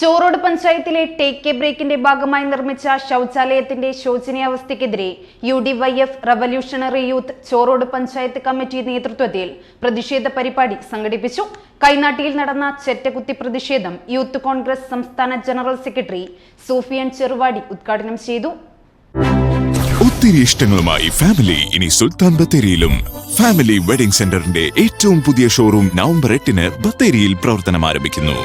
ചോറോട് പഞ്ചായത്തിലെ take K ബ്രേക്കിന്റെ ഭാഗമായി നിർമ്മിച്ച ശൗചാലയത്തിന്റെ ശോചനീയാവസ്ഥയ്ക്കെതിരെ U D Y F revolutionary youth Chorode panchayat committee നേതൃത്വത്തിൽ പ്രതിഷേധ പരിപാടി സംഘടിപ്പിച്ചു. കൈനാട്ടിയിൽ നടന്ന ചെറ്റകുത്തി പ്രതിഷേധം യൂത്ത് കോൺഗ്രസ് സംസ്ഥാന ജനറൽ സെക്രട്ടറി സൂഫിയൻ ചെറുവാടി ഉദ്ഘാടനം ചെയ്തു. ഒത്തിരി ഇഷ്ടങ്ങളുമായി ഫാമിലി ഇനി സുൽത്താൻ ബത്തേരിയിലും. ഫാമിലി വെഡിംഗ് സെന്ററിന്റെ ഏറ്റവും പുതിയ ഷോറൂം നവംബർ എട്ടിന് ബത്തേരിയിൽ പ്രവർത്തനം ആരംഭിക്കുന്നു.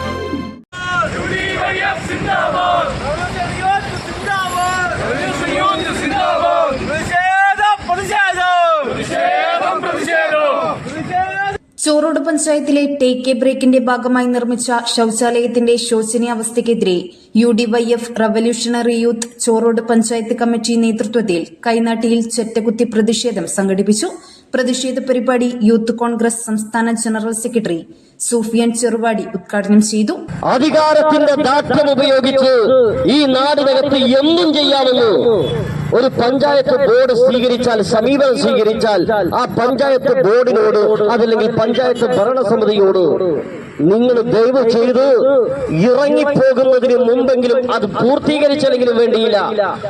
ചോറോട് പഞ്ചായത്തിലെ ടേക്ക് എ ബ്രേക്കിന്റെ ഭാഗമായി നിർമ്മിച്ച ശൌചാലയത്തിന്റെ ശോചനീയാവസ്ഥയ്ക്കെതിരെ U D Y F revolutionary youth Chorode panchayat committee നേതൃത്വത്തിൽ കൈനാട്ടിയിൽ ചെറ്റകുത്തി പ്രതിഷേധം സംഘടിപ്പിച്ചു. പ്രതിഷേധ പരിപാടി യൂത്ത് കോൺഗ്രസ് സംസ്ഥാന ജനറൽ സെക്രട്ടറി സൂഫിയൻ ചെറുവാടി ഉദ്ഘാടനം ചെയ്തു. അധികാരത്തിന്റെ ഉപയോഗിച്ച് ഈ നാടിനകത്ത് എന്തും ചെയ്യാമെന്ന് ഒരു പഞ്ചായത്ത് ബോർഡ് സ്വീകരിച്ചാൽ സമീപനം സ്വീകരിച്ചാൽ ആ പഞ്ചായത്ത് ബോർഡിനോട് അതല്ലെങ്കിൽ പഞ്ചായത്ത് ഭരണസമിതിയോട് നിങ്ങൾ ദയവ് ചെയ്ത് ഇറങ്ങിപ്പോകുന്നതിന് മുമ്പെങ്കിലും അത് പൂർത്തീകരിച്ചെങ്കിലും വേണ്ടിയില്ല.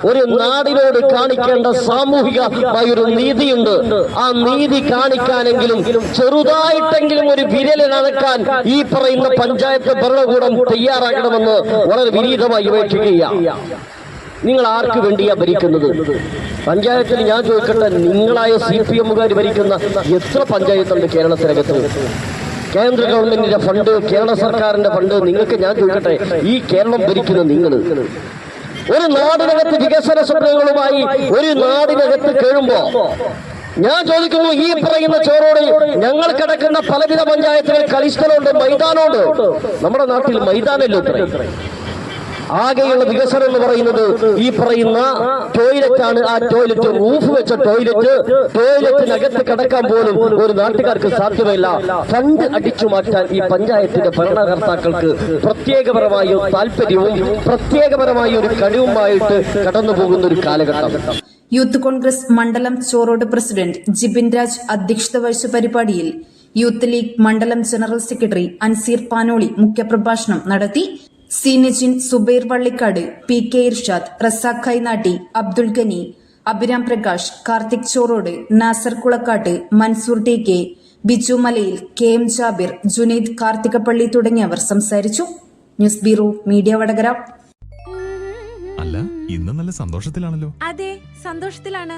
ഒരു നാടിനോട് കാണിക്കേണ്ട സാമൂഹികമായ ഒരു നീതിയുണ്ട്. ആ നീതി കാണിക്കാനെങ്കിലും ചെറുതായിട്ടെങ്കിലും ഒരു വിരൽ നടക്കാൻ ഈ പറയുന്ന പഞ്ചായത്ത് ഭരണകൂടം തയ്യാറാക്കണമെന്ന് വളരെ വിനീതമായി അപേക്ഷിക്കുകയാണ് നിങ്ങൾ ആർക്ക് വേണ്ടിയാ ഭരിക്കുന്നത്? പഞ്ചായത്തിൽ ഞാൻ ചോദിക്കട്ടെ നിങ്ങളായ സി പി എമ്മുകാർ ഭരിക്കുന്ന എത്ര പഞ്ചായത്തുണ്ട് കേരളത്തിനകത്ത്? കേന്ദ്ര ഗവൺമെന്റിന്റെ ഫണ്ട് കേരള സർക്കാരിന്റെ ഫണ്ട് നിങ്ങൾക്ക് ഞാൻ ചോദിക്കട്ടെ? ഈ കേരളം ഭരിക്കുന്ന നിങ്ങൾ. ഒരു നാടിനകത്ത് വികസന സ്വപ്നങ്ങളുമായി ഒരു നാടിനകത്ത് കേഴുമ്പോ ഞാൻ ചോദിക്കുന്നു ഈ പറയുന്ന ചോറോട് ഞങ്ങൾ കിടക്കുന്ന പലവിധ പഞ്ചായത്തുകൾ കളിസ്ഥലമുണ്ട് മൈതാനമുണ്ട്. നമ്മുടെ നാട്ടിൽ മൈതാനമല്ലോ ഇത്രയും? ആകെയുള്ള വികസനം എന്ന് പറയുന്നത് ഈ പറയുന്ന ടോയ്ലറ്റ് ആണ്. ആ ടോയ്ലറ്റ് റൂഫ് വെച്ച ടോയ്ലറ്റ് ടോയ്ലറ്റിനകത്ത് കിടക്കാൻ പോലും ഒരു നാട്ടുകാർക്ക് സാധ്യമല്ല. ഫണ്ട് അടിച്ചു മാറ്റാൻ ഈ പഞ്ചായത്തിന്റെ ഭരണകർത്താക്കൾക്ക് പ്രത്യേകപരമായ താല്പര്യവും പ്രത്യേകപരമായ ഒരു കഴിവുമായിട്ട് കടന്നു പോകുന്ന ഒരു കാലഘട്ടം. യൂത്ത് കോൺഗ്രസ് മണ്ഡലം ചോറോട് പ്രസിഡന്റ് ജിബിൻ രാജ് അധ്യക്ഷത വഹിച്ച പരിപാടിയിൽ യൂത്ത് ലീഗ് മണ്ഡലം ജനറൽ സെക്രട്ടറി അൻസീർ പാനോളി മുഖ്യപ്രഭാഷണം നടത്തി. C Najin Zubair Vallikkad P K Irshad Razak Kainatti Abdul Gani Abhiram Prakash Karthik Chorode Nasar Kulakkatt Mansoor T K Biju Malayil K M Jabir Junaid Karthikappally തുടങ്ങിയവർ സംസാരിച്ചു. News bureau media Vadakara. അല്ല ഇന്ന് നല്ല സന്തോഷത്തിലാണല്ലോ. അതെ സന്തോഷത്തിലാണ്.